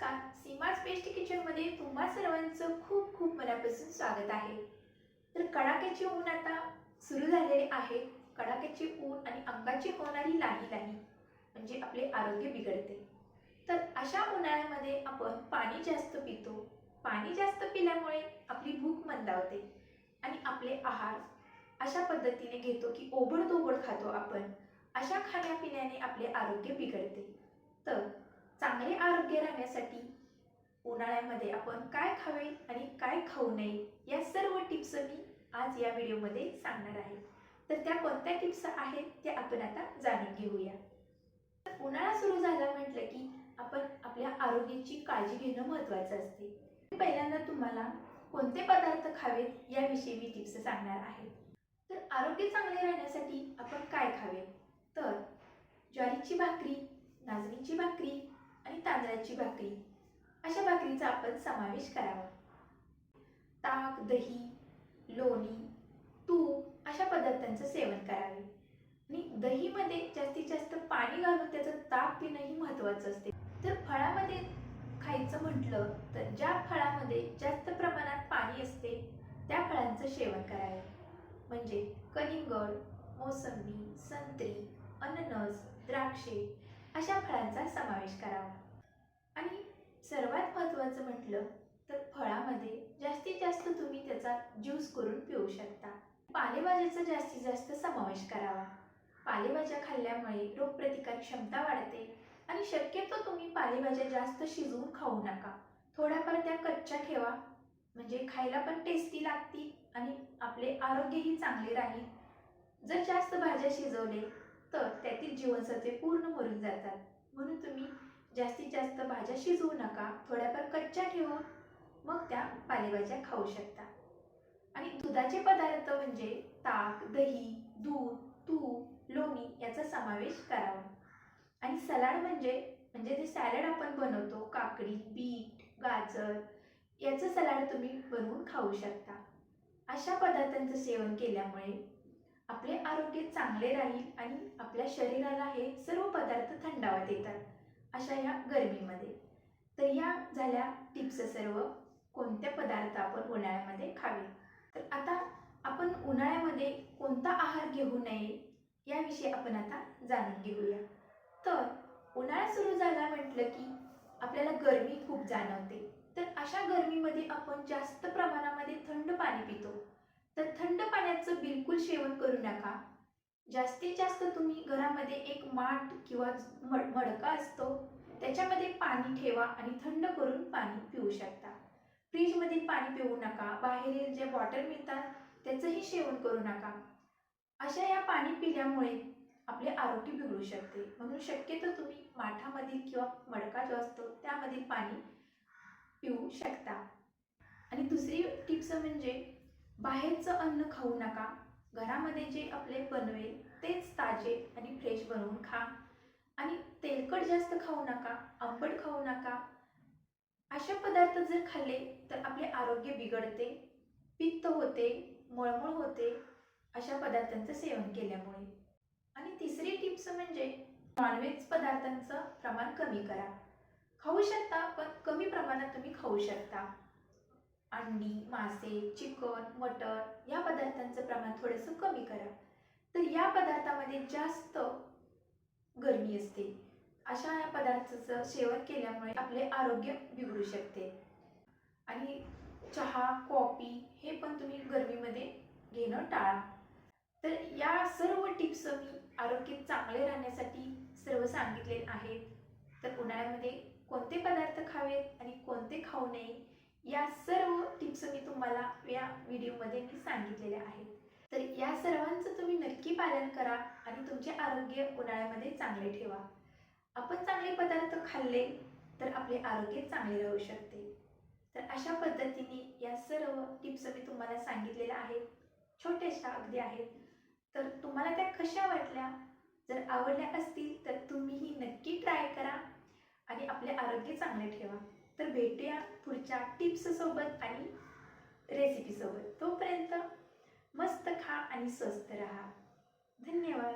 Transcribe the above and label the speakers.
Speaker 1: नमस्कार. सीमाज बेस्ट किचनमध्ये तुम्हा सर्वांचं खूप खूप मनापासून स्वागत आहे. तर कडाक्याचे ऊन आता सुरू झालेले आहे. कडाक्याचे ऊन आणि अंगाची होणारी लाही लाही म्हणजे आपले आरोग्य बिघडते. तर अशा उन्हाळ्यामध्ये आपण पाणी जास्त पितो. पाणी जास्त पिल्यामुळे आपली भूक मंदावते आणि आपले आहार अशा पद्धतीने घेतो की ओबडधोबड खातो आपण. अशा खाण्यापिण्याने आपले आरोग्य बिघडते. तर चांगले आरोग्य राहण्यासाठी उन्हाळ्यामध्ये आपण काय खावे आणि काय खाऊ नये या सर्व टिप्स मी आज या व्हिडिओमध्ये सांगणार आहे. तर त्या कोणत्या टिप्स आहेत त्या आपण आता जाणून घेऊया. तर उन्हाळा सुरू झाला म्हटलं की आपण आपल्या आरोग्याची काळजी घेणं महत्त्वाचं असते. पहिल्यांदा तुम्हाला कोणते पदार्थ खावेत याविषयी मी टिप्स सांगणार आहे. तर आरोग्य चांगले राहण्यासाठी आपण काय खावे? तर ज्वारीची भाकरी नाचणीची भाकरी आणि तांदळाची भाकरी. अशा भाकरीचा आपण समावेश करावा. ताक दही लोणी तूप अशा पदार्थांचं सेवन करावे. आणि दहीमध्ये जास्तीत जास्त पाणी घालून त्याचं ताक पिणंही महत्त्वाचं असते. तर फळामध्ये खायचं म्हटलं तर ज्या फळामध्ये जास्त प्रमाणात पाणी असते त्या फळांचं सेवन करावे. म्हणजे कलिंगड मोसंबी संत्री अननस द्राक्षे अशा फळांचा समावेश करावा. आणि सर्वात महत्त्वाचं म्हटलं तर फळामध्ये जास्तीत जास्त तुम्ही त्याचा ज्यूस करून पिऊ शकता. पालेभाज्याचा जास्तीत जास्त समावेश करावा. पालेभाज्या खाल्ल्यामुळे रोगप्रतिकार क्षमता वाढते आणि शक्यतो तुम्ही पालेभाज्या जास्त शिजवून खाऊ नका. थोड्याफार त्या कच्च्या ठेवा. म्हणजे खायला पण टेस्टी लागतील आणि आपले आरोग्यही चांगले राहील. जर जास्त भाज्या शिजवले तर त्यातील जीवनसत्वे पूर्ण मरून जातात. म्हणून तुम्ही जास्तीत जास्त भाज्या शिजवू नका. थोड्याफार कच्च्या ठेवा. मग त्या पालेभाज्या खाऊ शकता. आणि दुधाचे पदार्थ म्हणजे ताक दही दूध तूप लोणी याचा समावेश करावा. आणि सलाड म्हणजे म्हणजे जे सॅलड आपण बनवतो काकडी बीट गाजर याचं सलाड तुम्ही बनवून खाऊ शकता. अशा पदार्थांचं सेवन केल्यामुळे आपले आरोग्य चांगले राहील आणि आपल्या शरीराला हे सर्व पदार्थ थंडावा देतात अशा या गरमीमध्ये. तर या झाल्या टिप्स सर्व. कोणते पदार्थ आपण उन्हाळ्यामध्ये खावे? तर आता आपण उन्हाळ्यामध्ये कोणता आहार घेऊ नये याविषयी आपण आता जाणून घेऊया. तर उन्हाळा सुरू झाला म्हटलं की आपल्याला गरमी खूप जाणवते. तर अशा गरमीमध्ये आपण जास्त प्रमाणामध्ये थंड पाणी पितो. तर थंड पाण्याचं बिलकुल सेवन करू नका. जास्तीत जास्त तुम्ही घरामध्ये एक माठ किंवा मड मडका असतो त्याच्यामध्ये पाणी ठेवा आणि थंड करून पाणी पिऊ शकता. फ्रीजमधील पाणी पिऊ नका बाहेरील जे बॉटल मिळतात त्याचंही सेवन करू नका. अशा या पाणी पिल्यामुळे आपले आरोग्य बिघडू शकते. म्हणून शक्यतो तुम्ही माठामधील किंवा मडका जो असतो त्यामधील पाणी पिऊ शकता. आणि दुसरी टिप्स म्हणजे बाहेरचं अन्न खाऊ नका. घरामध्ये जे आपले बनवेल तेच ताजे आणि फ्रेश बनवून खा. आणि तेलकट जास्त खाऊ नका आंबट खाऊ नका. अशा पदार्थ जर खाल्ले तर आपले आरोग्य बिघडते पित्त होते मळमळ होते अशा पदार्थांचं सेवन केल्यामुळे. आणि तिसरी टिप्स म्हणजे नॉनव्हेज पदार्थांचं प्रमाण कमी करा. खाऊ शकता पण कमी प्रमाणात तुम्ही खाऊ शकता. अंडी मासे चिकन मटर या पदार्थांचं प्रमाण थोडंसं कमी करा. तर या पदार्थामध्ये जास्त गरमी असते. अशा या पदार्थाचं सेवन केल्यामुळे आपले आरोग्य बिघडू शकते. आणि चहा कॉफी हे पण तुम्ही गरमीमध्ये घेणं टाळा. तर या सर्व टिप्स मी आरोग्य चांगले राहण्यासाठी सर्व सांगितले आहेत. तर उन्हाळ्यामध्ये कोणते पदार्थ खावेत आणि कोणते खाऊ नये या सर्व टिप्स मी तुम्हाला या व्हिडिओमध्ये मी सांगितलेल्या आहेत. तर या सर्वांचं तुम्ही नक्की पालन करा आणि तुमचे आरोग्य उन्हाळ्यामध्ये चांगले ठेवा. आपण चांगले पदार्थ खाल्ले तर आपले आरोग्य चांगले राहू शकते. तर अशा पद्धतीने या सर्व टिप्स मी तुम्हाला सांगितलेल्या आहेत. छोट्याशा अगदी आहेत. तर तुम्हाला त्या कशा वाटल्या? जर आवडल्या असतील तर तुम्हीही नक्की ट्राय करा आणि आपले आरोग्य चांगले ठेवा. तर भेटूया पुढच्या टिप्ससोबत आणि रेसिपीसोबत तोपर्यंत मस्त खा आणि स्वस्त राहा. धन्यवाद.